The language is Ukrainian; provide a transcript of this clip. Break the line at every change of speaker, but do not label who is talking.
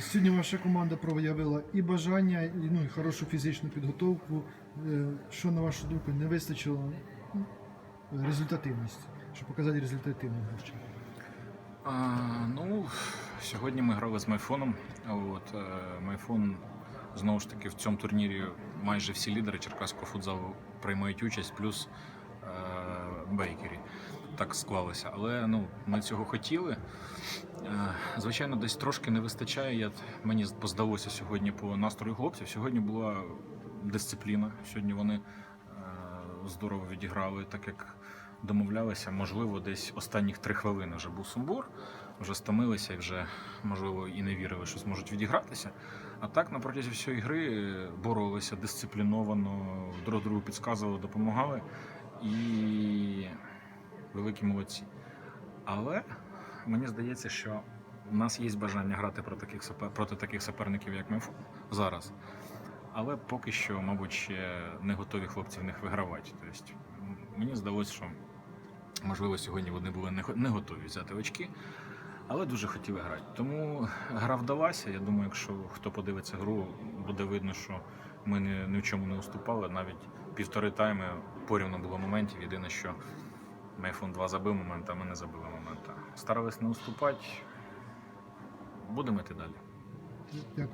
Сьогодні ваша команда проявила і бажання, і, ну, і хорошу фізичну підготовку. Е, Що, на вашу думку, не вистачило ну, результативності, щоб показати результативну гру?
Ну, сьогодні ми грали з Майфоном. От, е, Майфон знову ж таки в цьому турнірі майже всі лідери черкаського футзалу приймають участь, плюс Бейкері. Так склалося. Але ну, ми цього хотіли. Е, звичайно, десь трошки не вистачає. Я, мені здалося сьогодні по настрою хлопців. Сьогодні була дисципліна. Сьогодні вони е, здорово відіграли, так як домовлялися. Можливо, десь останніх три хвилини вже був сумбур, вже стомилися і вже, можливо, і не вірили, що зможуть відігратися. А так на протязі всієї гри е, боролися дисципліновано, друг другу підказували, допомагали. І великі молодці. Але мені здається, що в нас є бажання грати проти таких, супер- проти таких суперників, як ми зараз. Але поки що, мабуть, ще не готові хлопці в них вигравати. Тобто, мені здалося, що можливо сьогодні вони були не готові взяти очки, але дуже хотіли грати. Тому гра вдалася. Я думаю, якщо хто подивиться гру, буде видно, що ми ні, в чому не уступали. Навіть півтори тайми порівно було моментів. Єдине, що Майфон 2 забив момент, а ми не забили момент. Старались не уступати. Будемо йти далі.
Дякую.